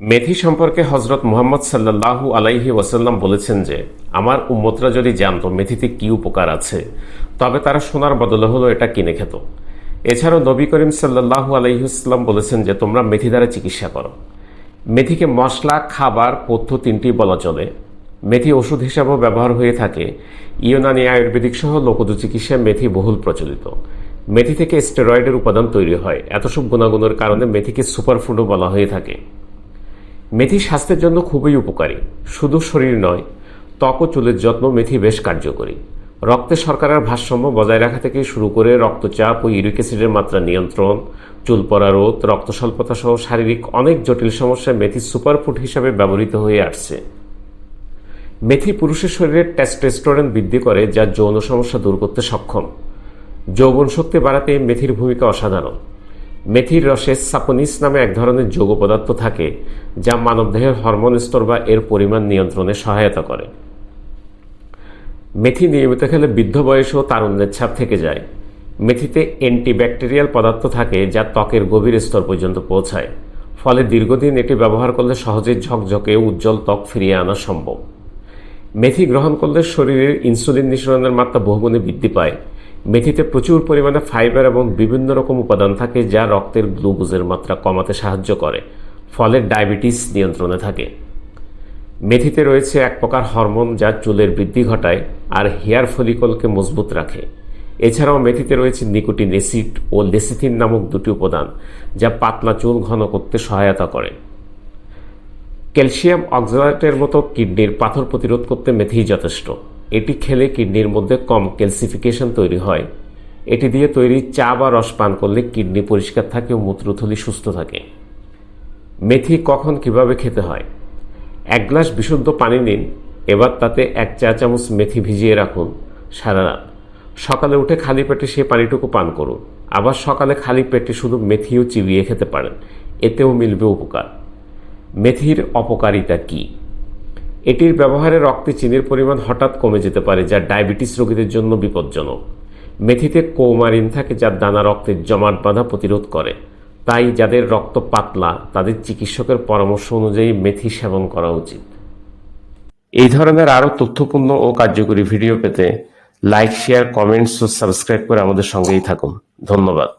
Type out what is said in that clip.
মেথি সম্পর্কে হজরত মুহাম্মদ সাল্লাল্লাহু আলাইহি ওয়াসাল্লাম বলেছেন যে, আমার উম্মতরা যদি জানত মেথিতে কি উপকার আছে, তবে তারা সোনার বদলে হলো এটা কিনে খেত। এছাড়াও নবী করিম সাল্লাল্লাহু আলাইহিসাল্লাম বলেছেন যে, তোমরা মেথি দ্বারা চিকিৎসা করো। মেথিকে মশলা, খাবার, পথ্য তিনটি বলা চলে। মেথি ওষুধ হিসাবেও ব্যবহার হয়ে থাকে। ইউনানি আয়ুর্বেদিক সহ লোকজ চিকিৎসায় মেথি বহুল প্রচলিত। মেথি থেকে স্টেরয়েডের উপাদান তৈরি হয়। এত সব গুণাগুণের কারণে মেথিকে সুপারফুডও বলা হয়ে থাকে। মেথি স্বাস্থ্যের জন্য খুবই উপকারী। শুধু শরীর নয়, ত্বক ও চুলের যত্ন মেথি বেশ কার্যকরী। রক্তে শর্করার ভারসাম্য বজায় রাখা থেকে শুরু করে রক্তচাপ ও ইউরিক অ্যাসিডের মাত্রা নিয়ন্ত্রণ, চুল পড়া রোধ, রক্ত স্বল্পতা সহ শারীরিক অনেক জটিল সমস্যায় মেথি সুপারফুড হিসাবে ব্যবহৃত হয়ে আসছে। মেথি পুরুষের শরীরে টেস্টোস্টেরন বৃদ্ধি করে, যা যৌন সমস্যা দূর করতে সক্ষম। যৌবন শক্তি বাড়াতে মেথির ভূমিকা অসাধারণ। মেথির রসে সাপোনিস নামে এক ধরনের যৌগ পদার্থ থাকে, যা মানবদেহের হরমোন স্তর বা এর পরিমাণ নিয়ন্ত্রণে সহায়তা করে। মেথি নিয়মিত খেলে বৃদ্ধ বয়সেও তারুণ্যের ছাপ থেকে যায়। মেথিতে অ্যান্টিব্যাকটেরিয়াল পদার্থ থাকে, যা ত্বকের গভীর স্তর পর্যন্ত পৌঁছায়। ফলে দীর্ঘদিন এটি ব্যবহার করলে সহজেই ঝকঝকে উজ্জ্বল ত্বক ফিরিয়ে আনা সম্ভব। মেথি গ্রহণ করলে শরীরের ইনসুলিন নিঃসরণের মাত্রা বহুগুণে বৃদ্ধি পায়। মেথিতে প্রচুর পরিমাণে ফাইবার এবং বিভিন্ন রকম উপাদান থাকে যা রক্তের গ্লুকোজের মাত্রা কমাতে সাহায্য করে, ফলে ডায়াবেটিস নিয়ন্ত্রণে থাকে। মেথিতে রয়েছে এক প্রকার হরমোন যা চুলের বৃদ্ধি ঘটায় আর হেয়ার ফলিকলকে মজবুত রাখে। এছাড়াও মেথিতে রয়েছে নিকোটিন অ্যাসিড ও লেসিথিন নামক দুটি উপাদান যা পাতলা চুল ঘন করতে সহায়তা করে। ক্যালসিয়াম অক্সালেটের মতো কিডনির পাথর প্রতিরোধ করতে মেথি যথেষ্ট। এটি খেলে কিডনির মধ্যে কম ক্যালসিফিকেশন তৈরি হয়। এটি দিয়ে তৈরি চা বা রস পান করলে কিডনি পরিষ্কার থাকে ও মূত্রথলি সুস্থ থাকে। মেথি কখন কীভাবে খেতে হয়? এক গ্লাস বিশুদ্ধ পানি নিন, এবার তাতে এক চা চামচ মেথি ভিজিয়ে রাখুন সারা রাত। সকালে উঠে খালি পেটে সেই পানিটুকু পান করুন। আবার সকালে খালি পেটে শুধু মেথিও চিবিয়ে খেতে পারেন। এতেও মিলবে উপকার। মেথির অপকারিতা কী? এটির ব্যবহারে রক্তে চিনির পরিমাণ হঠাৎ কমে যেতে পারে, যা ডায়াবেটিস রোগীদের জন্য বিপজ্জনক। মেথিতে কৌমারিন থাকে, যা দানা রক্তের জমাট বাঁধা প্রতিরোধ করে। তাই যাদের রক্ত পাতলা, তাদের চিকিৎসকের পরামর্শ অনুযায়ী মেথি সেবন করা উচিত। এই ধরনের আরও তথ্যপূর্ণ ও কার্যকরী ভিডিও পেতে লাইক, শেয়ার, কমেন্টস ও সাবস্ক্রাইব করে আমাদের সঙ্গেই থাকুন। ধন্যবাদ।